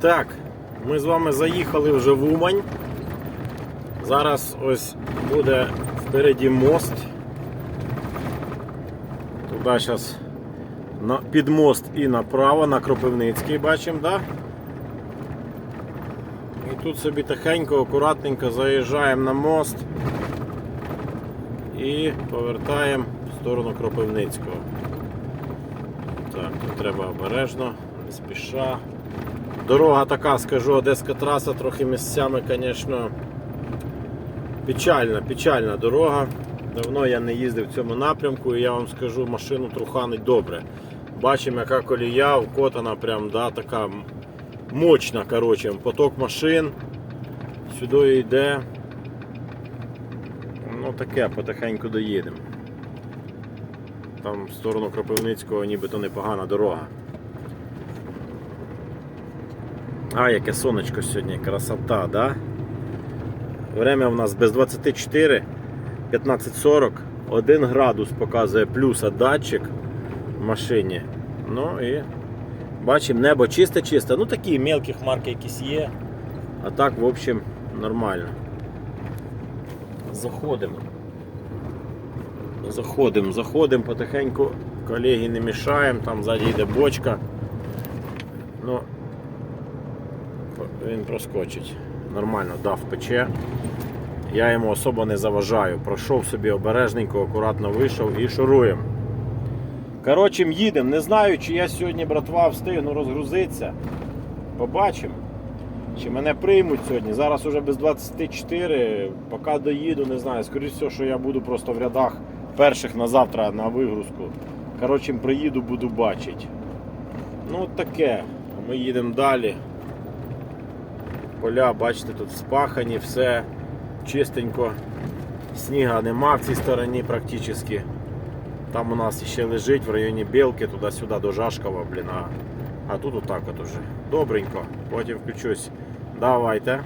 Так, ми з вами заїхали вже в Умань. Зараз ось буде впереді мост. Туди зараз під мост і направо, на Кропивницький бачимо, да? І тут собі тихенько, акуратненько заїжджаємо на мост і повертаємо в сторону Кропивницького. Так, тут треба обережно, не спіша. Дорога така, скажу, одеська траса трохи місцями, звісно, печальна, печальна дорога. Давно я не їздив в цьому напрямку і я вам скажу, машину труханить добре. Бачимо, яка колія вкотана, прям, да, така мощна, коротше, поток машин сюди йде. Ну таке, потихеньку доїдемо. Там в сторону Кропивницького нібито непогана дорога. А, яке сонечко сьогодні, красота, да? Время в нас без 24, 15.40, 1 градус показує плюса датчик в машині. Ну і бачимо, небо чисте-чисте. Ну такі мелкі хмарки якісь є. А так, в общем, нормально. Заходимо. Заходимо, заходимо потихеньку. Колеги не мішаємо, там ззаді йде бочка. Ну, він проскочить. Нормально дав пече. Я йому особо не заважаю. Пройшов собі обережненько, акуратно вийшов і шуруємо. Коротше, їдемо. Не знаю, чи я сьогодні, братва, встигну розгрузитися. Побачимо. Чи мене приймуть сьогодні. Зараз уже без 24. Поки доїду, не знаю. Скоріше всього, що я буду просто в рядах перших на завтра на вигрузку. Коротше, приїду, буду бачити. Ну, таке. Ми їдемо далі. Поля, бачите, тут спахані, все чистенько. Сніга нема в цій стороні практично. Там у нас ще лежить в районі Білки, туди-сюди до Жашкова, блін. А, а тут отак от уже. Добренько. Потім включусь. Давайте.